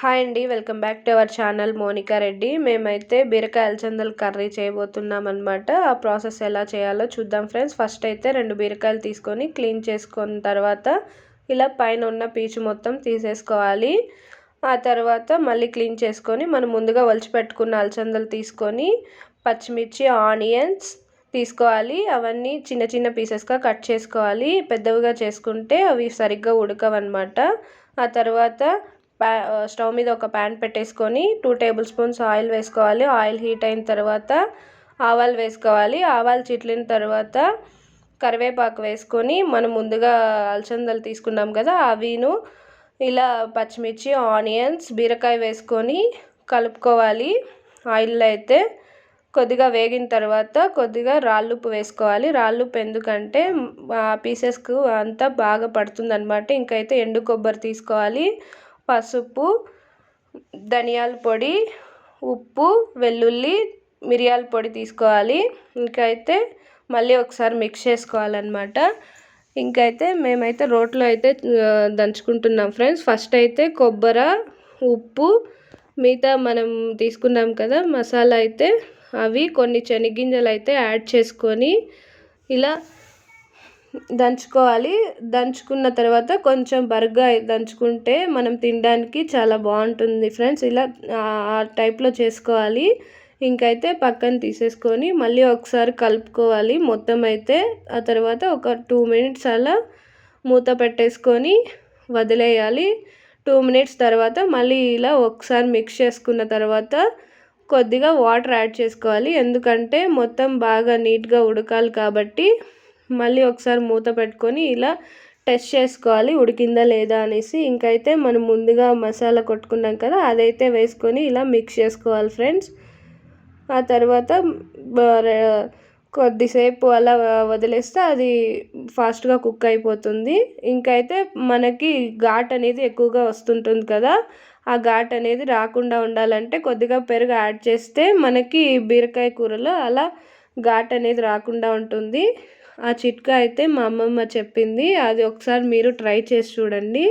Hi అండి welcome back to our channel Monika Reddy. మేమైతే బీరకాయ అలచందలు కర్రీ చేయబోతున్నాం అనమాట ఆ ప్రాసెస్ ఎలా చేయాలో చూద్దాం ఫ్రెండ్స్. ఫస్ట్ అయితే రెండు బీరకాయలు తీసుకొని క్లీన్ చేసుకున్న తర్వాత ఇలా పైన ఉన్న పీచు మొత్తం తీసేసుకోవాలి. ఆ తర్వాత మళ్ళీ క్లీన్ చేసుకొని మనం ముందుగా పెట్టుకున్న అలచందలు తీసుకొని పచ్చిమిర్చి ఆనియన్స్ తీసుకోవాలి. అవన్నీ చిన్న చిన్న పీసెస్గా కట్ చేసుకోవాలి. పెద్దవిగా చేసుకుంటే అవి సరిగ్గా ఉడకవన్నమాట. ఆ తర్వాత ప్యా స్టవ్ మీద ఒక ప్యాన్ పెట్టేసుకొని టూ టేబుల్ స్పూన్స్ ఆయిల్ వేసుకోవాలి. ఆయిల్ హీట్ అయిన తర్వాత ఆవాలు వేసుకోవాలి. ఆవాలు చిట్లిన తర్వాత కరివేపాకు వేసుకొని మనం ముందుగా అలసందలు తీసుకున్నాం కదా అవిను ఇలా పచ్చిమిర్చి ఆనియన్స్ బీరకాయ వేసుకొని కలుపుకోవాలి. ఆయిల్లో అయితే కొద్దిగా వేగిన తర్వాత కొద్దిగా రాళ్ళుప్పు వేసుకోవాలి. రాళ్ళుప్పు ఎందుకంటే ఆ పీసెస్కు అంతా బాగా పడుతుందన్నమాట. ఇంకైతే ఎండు కొబ్బరి తీసుకోవాలి. పసుపు ధనియాల పొడి ఉప్పు వెల్లుల్లి మిరియాల పొడి తీసుకోవాలి. ఇంకైతే మళ్ళీ ఒకసారి మిక్స్ చేసుకోవాలన్నమాట. ఇంకైతే మేమైతే రోట్లో అయితే దంచుకుంటున్నాం ఫ్రెండ్స్. ఫస్ట్ అయితే కొబ్బరి ఉప్పు మిగతా మనం తీసుకున్నాం కదా మసాలా అయితే అవి కొన్ని శనగింజలు అయితే యాడ్ చేసుకొని ఇలా దంచుకోవాలి. దంచుకున్న తర్వాత కొంచెం బరగ్గా దంచుకుంటే మనం తినడానికి చాలా బాగుంటుంది ఫ్రెండ్స్. ఇలా ఆ టైప్లో చేసుకోవాలి. ఇంకైతే పక్కన తీసేసుకొని మళ్ళీ ఒకసారి కలుపుకోవాలి. మొత్తం అయితే ఆ తర్వాత ఒక టూ మినిట్స్ అలా మూత పెట్టేసుకొని వదిలేయాలి. టూ మినిట్స్ తర్వాత మళ్ళీ ఇలా ఒకసారి మిక్స్ చేసుకున్న తర్వాత కొద్దిగా వాటర్ యాడ్ చేసుకోవాలి. ఎందుకంటే మొత్తం బాగా నీట్గా ఉడకాలి కాబట్టి మళ్ళీ ఒకసారి మూత పెట్టుకొని ఇలా టెస్ట్ చేసుకోవాలి ఉడికిందా లేదా అనేసి. ఇంకైతే మనం ముందుగా మసాలా కొట్టుకున్నాం కదా అదైతే వేసుకొని ఇలా మిక్స్ చేసుకోవాలి ఫ్రెండ్స్. ఆ తర్వాత కొద్దిసేపు అలా వదిలేస్తే అది ఫాస్ట్గా కుక్ అయిపోతుంది. ఇంకైతే మనకి ఘాట్ అనేది ఎక్కువగా వస్తుంటుంది కదా ఆ ఘాట్ అనేది రాకుండా ఉండాలంటే కొద్దిగా పెరుగు యాడ్ చేస్తే మనకి బీరకాయ కూరలో అలా ఘాట్ అనేది రాకుండా ఉంటుంది. ఆ చిట్కా అయితే మా అమ్మమ్మ చెప్పింది అది ఒకసారి మీరు ట్రై చేసి చూడండి.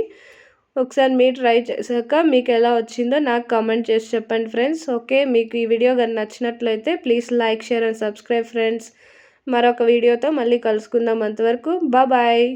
ఒకసారి మీరు ట్రై చేశాక మీకు ఎలా వచ్చిందో నాకు కామెంట్ చేసి చెప్పండి ఫ్రెండ్స్. ఓకే మీకు ఈ వీడియో కానీ నచ్చినట్లయితే please like share and subscribe friends. మరొక వీడియోతో మళ్ళీ కలుసుకుందాం అంతవరకు. బాయ్.